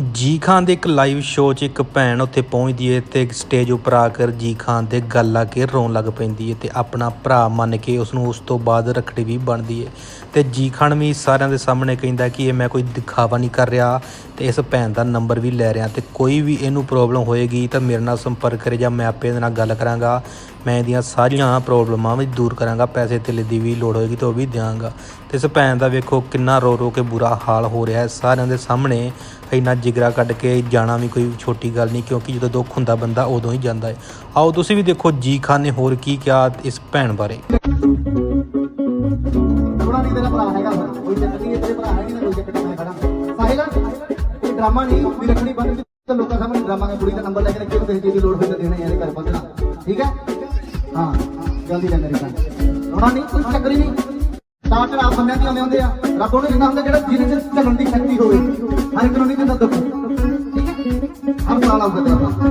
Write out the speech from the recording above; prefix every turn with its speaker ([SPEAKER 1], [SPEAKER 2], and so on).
[SPEAKER 1] ਜੀ ਖਾਨ ਦੇ ਇੱਕ ਲਾਈਵ ਸ਼ੋਅ 'ਚ ਇੱਕ ਭੈਣ ਉੱਥੇ ਪਹੁੰਚਦੀ ਏ ਤੇ ਸਟੇਜ ਉੱਪਰ ਆ ਕੇ ਜੀ ਖਾਨ ਦੇ ਗੱਲ ਆ ਕੇ ਰੋਣ ਲੱਗ ਪੈਂਦੀ ਏ ਤੇ ਆਪਣਾ ਭਰਾ ਮੰਨ ਕੇ ਉਸ ਨੂੰ ਉਸ ਤੋਂ ਬਾਅਦ ਰੱਖੜੀ ਵੀ ਬਣਦੀ ਏ। ਤੇ ਜੀ ਖਾਨ ਵੀ ਸਾਰਿਆਂ ਦੇ ਸਾਹਮਣੇ ਕਹਿੰਦਾ ਕਿ ਇਹ ਮੈਂ ਕੋਈ ਦਿਖਾਵਾ ਨਹੀਂ ਕਰ ਰਿਹਾ ਤੇ ਇਸ ਭੈਣ ਦਾ ਨੰਬਰ ਵੀ ਲੈ ਰਿਹਾ ਤੇ ਕੋਈ ਵੀ ਇਹਨੂੰ ਪ੍ਰੋਬਲਮ ਹੋਏਗੀ ਤਾਂ ਮੇਰੇ ਨਾਲ ਸੰਪਰਕ ਕਰੇ ਜਾਂ ਮੈਂ ਆਪੇ ਇਹਦੇ ਨਾਲ ਗੱਲ ਕਰਾਂਗਾ। ਮੈਂ ਇਹਦੀਆਂ ਸਾਰੀਆਂ ਪ੍ਰੋਬਲਮਾਂ ਵੀ ਦੂਰ ਕਰਾਂਗਾ, ਪੈਸੇ ਧੇਲੇ ਦੀ ਵੀ ਲੋੜ ਹੋਏਗੀ ਤਾਂ ਉਹ ਵੀ ਦਿਆਂਗਾ। ਤੇ ਇਸ ਭੈਣ ਦਾ ਵੇਖੋ ਕਿੰਨਾ ਰੋ ਰੋ ਕੇ ਬੁਰਾ ਹਾਲ ਹੋ ਰਿਹਾ ਹੈ। ਸਾਰਿਆਂ ਦੇ ਸਾਹਮਣੇ ਇੰਨਾ ਜਿਗਰਾ ਕੱਢ ਕੇ ਜਾਣਾ ਵੀ ਕੋਈ ਛੋਟੀ ਗੱਲ ਨਹੀਂ, ਕਿਉਂਕਿ ਜਦੋਂ ਦੁੱਖ ਹੁੰਦਾ ਬੰਦਾ ਉਦੋਂ ਹੀ ਜਾਂਦਾ ਹੈ। ਆਓ ਤੁਸੀਂ ਵੀ ਦੇਖੋ ਜੀ ਖਾਨ ਨੇ ਹੋਰ ਕੀ ਕਿਹਾ ਇਸ ਭੈਣ ਬਾਰੇ।
[SPEAKER 2] ਥੋੜਾ ਨਹੀਂ ਤੇਰਾ ਭਰਾ ਹੈਗਾ। ਕੋਈ ਚੱਕਰ ਨਹੀਂ ਤੇਰੇ ਭਰਾ ਹੈਗੇ ਨਾ, ਕੋਈ ਚੱਕਰ ਨਹੀਂ ਖੜਾ। ਸਾਹਿਲਾ ਇਹ ਡਰਾਮਾ ਨਹੀਂ ਵੀ ਰੱਖਣੀ ਬੰਦ ਤੇ ਲੋਕਾਂ ਸਾਹਮਣੇ ਡਰਾਮਾ ਦਾ ਕੁੜੀ ਦਾ ਨੰਬਰ ਲੈ ਕੇ ਰੱਖੀ ਕਿਸੇ ਚੀਜ਼ ਦੀ ਲੋੜ ਹੋਈ ਤਾਂ ਦੇਣਾ ਯਾਰ ਘਰ ਪਹੁੰਚਣਾ ਜਲਦੀ ਲੈ ਮੇਰੇ ਨਾਲ ਰੋਣਾ ਨਹੀਂ, ਕੋਈ ਚੱਕਰ ਹੀ ਨਹੀਂ। ਤਾਂ ਚੜਾ ਬੰਦਿਆਂ ਦੀ ਆਉਂਦੇ ਹੁੰਦੇ ਆ। ਰੱਬ ਉਹਨੂੰ ਦਿੰਦਾ ਹੁੰਦਾ ਜਿਹੜਾ ਜਿਹਦੇ ਚ ਚੱਲਣ ਦੀ ਸ਼ਕਤੀ ਹੋਵੇ। ਹਰ ਇੱਕ ਨੂੰ ਨਹੀਂ ਦਿੰਦਾ ਦੁੱਖ। ਠੀਕ ਹੈ? ਹਰ ਸਾਲ ਆਉਂਦਾ ਤੇ ਆਪਾਂ।